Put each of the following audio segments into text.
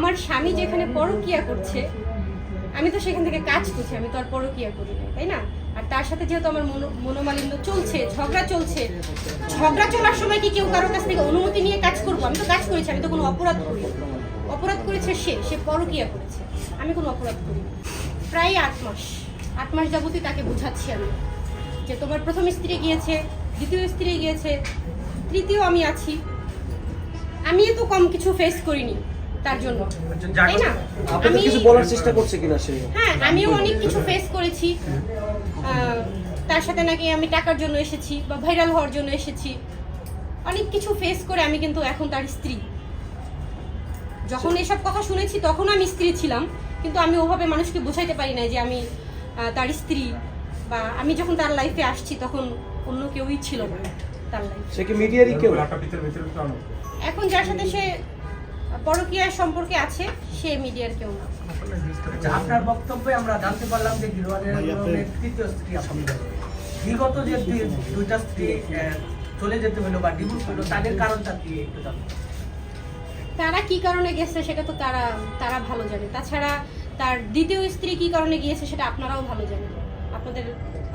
আমার স্বামী যেখানে পরকিয়া করছে, আমি তো সেখান থেকে কাজ করছি, আমি তো আর পরকিয়া করি না, তাই না? আর তার সাথে যেহেতু আমার মনো- মনোমালিন্য চলছে, ঝগড়া চলছে, ঝগড়া চলার সময় কি কেউ কারোর কাছ থেকে অনুমতি নিয়ে কাজ করব? আমি তো কাজ করেছি, আমি তো কোনো অপরাধ করি। অপরাধ করেছে সে সে পরকিয়া করেছে। আমি কোনো অপরাধ করি। প্রায় আট মাস আট মাস যাবতই তাকে বোঝাচ্ছি আমি যে তোমার প্রথম স্ত্রী গিয়েছে, দ্বিতীয় স্ত্রী গিয়েছে, তৃতীয় আমি আছি। আমি তো কম কিছু ফেস করিনি। তার জন্য। তাই না? আমি কিছু বলার চেষ্টা করছে কিনা সে? হ্যাঁ আমিও অনেক কিছু ফেস করেছি। তার সাথে নাকি আমি টাকার জন্য এসেছি বা ভাইরাল হওয়ার জন্য এসেছি। অনেক কিছু ফেস করে আমি কিন্তু এখন তার স্ত্রী। যখন এসব কথা শুনেছি তখন আমি স্ত্রী ছিলাম কিন্তু আমি ওভাবে মানুষকে বোঝাইতে পারি না যে আমি তার স্ত্রী বা আমি যখন তার লাইফে আসছি তখন অন্য কেউই ছিল না তার লাইফে সে কি মিডিয়ারই কেউ? এখন যার সাথে সে পরকীয়ার সম্পর্কে আছে সে মিডিয়ার কেউ না। আচ্ছা, আপনার বক্তব্যে আমরা জানতে পারলাম যে গিরোয়ানের তৃতীয় স্ত্রী আপনি। বিগত যে দুইটা স্ত্রী চলে যেতে হলো বা ডিভোর্স হলো তাদের কারণটা কি একটু জানতে তারা কি কারণে গেছে সেটা তো তারা তারা ভালো জানে। তাছাড়া তার দ্বিতীয় স্ত্রী কি কারণে গিয়েছে সেটা আপনারাও ভালো জানেন। আপনাদের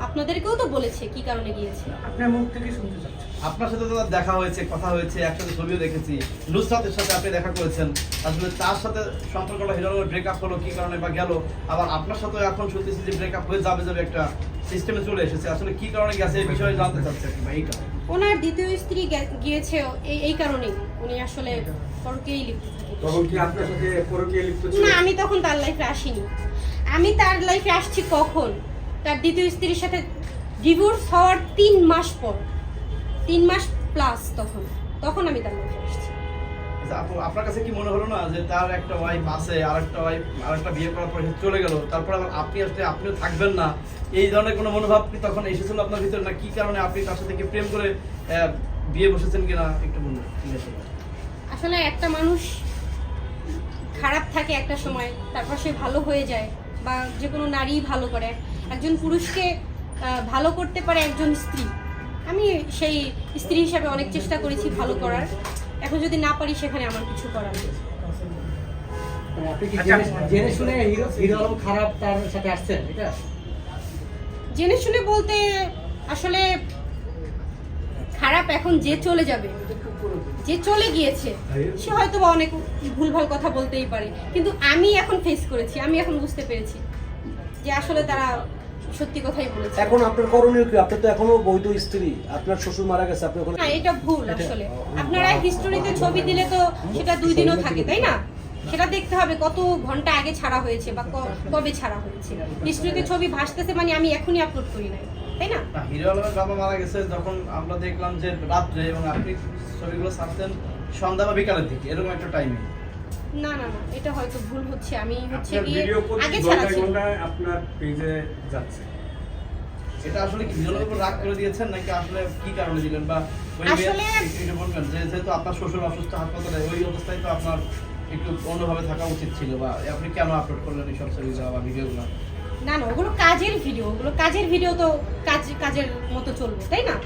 আপনাদেরকেও তো বলেছে কি কারণে গিয়েছে আপনার মুখ থেকে শুনতে চাচ্ছি। আপনার সাথে তো দেখা হয়েছে কথা হয়েছে একসাথে ছবিও দেখেছি। নুসরাতের সাথে আপনি দেখা করেছেন। আসলে তার সাথে সম্পর্কটা হিরোর ব্রেকআপ হলো কি কারণে বা গেল? আবার আপনার সাথে এখন শুনতেছি যে ব্রেকআপ হয়ে যাবে যাবে একটা সিস্টেমে চলে এসেছে। আসলে কি কারণে গেছে এই বিষয়ে জানতে চাচ্ছি বা এইটা ওনার দ্বিতীয় স্ত্রী গিয়েছে এই এই কারণেই। উনি আসলে পরকেই লিপ্ত। তখন কি আপনার সাথে পরকীয়া লিপ্ত ছিল? না আমি তখন তার লাইফে আসিনি। আমি তার লাইফে আসছি কখন? তার দ্বিতীয় স্ত্রীর সাথে ডিভোর্স হওয়ার তিন মাস পর তিন মাস প্লাস তখন তখন আমি তার লাইফে আসছি। আচ্ছা, আপনার কাছে কি মনে হলো না যে তার একটা ওয়াইফ আছে আর একটা ওয়াইফ আর একটা বিয়ে করার পর চলে গেল তারপর আবার আপনি আসলে আপনিও থাকবেন না? এই ধরনের কোনো মনোভাব কি তখন এসেছিল আপনার ভিতরে না কি কারণে আপনি তার সাথে কি প্রেম করে বিয়ে বসেছেন কিনা একটু বলুন আসলে একটা মানুষ খারাপ থাকে একটা সময় তারপর সে ভালো হয়ে যায় বা যে কোনো নারী ভালো করে। একজন পুরুষকে ভালো করতে পারে একজন স্ত্রী। আমি সেই স্ত্রী হিসাবে অনেক চেষ্টা করেছি ভালো করার। এখন যদি না পারি সেখানে আমার কিছু করার নেই। আচ্ছা। জেনে- শুনে হিরো হিরো আলম খারাপ তার সাথে আসছেন এটা জেনে শুনে বলতে আসলে খারাপ এখন যে চলে যাবে যে চলে গিয়েছে সে হয়তো বা অনেক ভুলভাল কথা বলতেই পারে। কিন্তু আমি এখন ফেস করেছি আমি এখন বুঝতে পেরেছি যে আসলে তারা সত্যি কথাই বলেছে এখন আপনার করণীয় কি? আপনি তো এখনও বৈধ স্ত্রী। আপনার শ্বশুর মারা গেছে আপনি ওখানে না এটা ভুল আসলে। আপনারা হিস্টোরিতে ছবি দিলে তো সেটা দুই দিনও থাকে তাই না? সেটা দেখতে হবে কত ঘণ্টা আগে ছাড়া হয়েছে বা কবে ছাড়া হয়েছে। হিস্টোরিতে ছবি ভাসতেছে মানে আমি এখনই আপলোড করি নাই তাই না? না, হিরো আলমের বাবা মারা গেছে যখন আমরা দেখলাম যে রাত্রে এবং আপনি ছবিগুলো ছাড়তেন সন্ধ্যা বা বিকালের দিকে এরকম একটা টাইমে না না না এটা হয়তো ভুল হচ্ছে আমি হচ্ছে গিয়ে আগে ছাড়া ছিল। আপনার পেজে যাচ্ছে। এটা আসলে কি উপর রাগ করে দিয়েছেন নাকি আসলে কি কারণে দিলেন? বা ওই আসলে- একটু বলবেন যে যেহেতু আপনার শ্বশুর অসুস্থ হাসপাতালে ওই অবস্থায় তো আপনার একটু অন্যভাবে থাকা উচিত ছিল। বা আপনি কেন আপলোড করলেন এই সব ছবিগুলো বা ভিডিওগুলো না না ওগুলো কাজের ভিডিও ওগুলো কাজের ভিডিও তো কাজ কাজের মতো চলবে তাই না?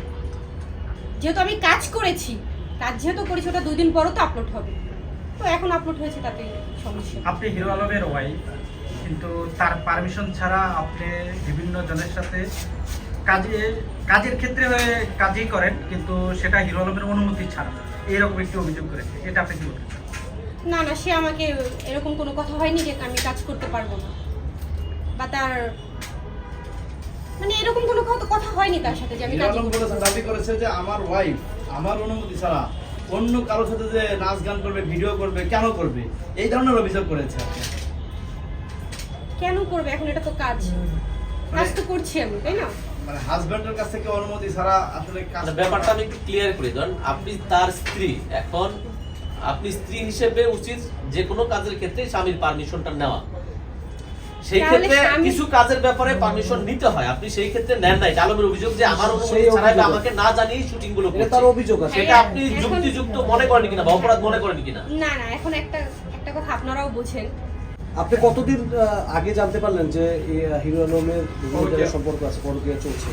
যেহেতু আমি কাজ করেছি কাজ যেহেতু করেছি ওটা দুই দিন পরও তো আপলোড হবে। তো এখন আপলোড হয়েছে তাতে সমস্যা। আপনি হিরো আলমের ওয়াইফ কিন্তু তার পারমিশন ছাড়া আপনি বিভিন্ন জনের সাথে কাজে কাজের ক্ষেত্রে কাজই করেন কিন্তু সেটা হিরো আলমের অনুমতি ছাড়া। এরকম একটি অভিযোগ করেছে। এটা আপনি কি বলতে না না সে আমাকে এরকম কোনো কথা হয়নি যে আমি কাজ করতে পারব না। বা তার মানে এরকম কোনো কথা কথা হয়নি তার সাথে যে আমি কাজ দাবি করেছে যে আমার ওয়াইফ আমার অনুমতি ছাড়া অন্য কারোর সাথে যে নাচ গান করবে ভিডিও করবে কেন করবে? এই ধরনের অভিযোগ করেছে কেন করবে? এখন এটা তো কাজ। কাজ তো করছি আমি তাই না? মানে হাজবেন্ডের কাছ থেকে অনুমতি ছাড়া আসলে কাজ মানে ব্যাপারটা আমি একটু ক্লিয়ার করি ধরেন আপনি তার স্ত্রী এখন আপনি স্ত্রী হিসেবে উচিত যে কোনো কাজের ক্ষেত্রে স্বামীর পারমিশনটা নেওয়া। সেই ক্ষেত্রে কিছু কাজের ব্যাপারে পারমিশন নিতে হয়। আপনি সেই ক্ষেত্রে নেন নাই। আলমের অভিযোগ যে আমার অনুমতি ছাড়াই আমাকে না জানিয়ে শুটিংগুলো করছে। তার অভিযোগ আছে। সেটা আপনি যুক্তিযুক্ত মনে করেন কিনা বা অপরাধ মনে করেন কিনা? না না এখন একটা একটা কথা আপনারাও বোঝেন। আপনি কতদিন আগে জানতে পারলেন যে হিরো আলমের সম্পর্ক আছে পরকীয়া চলছে?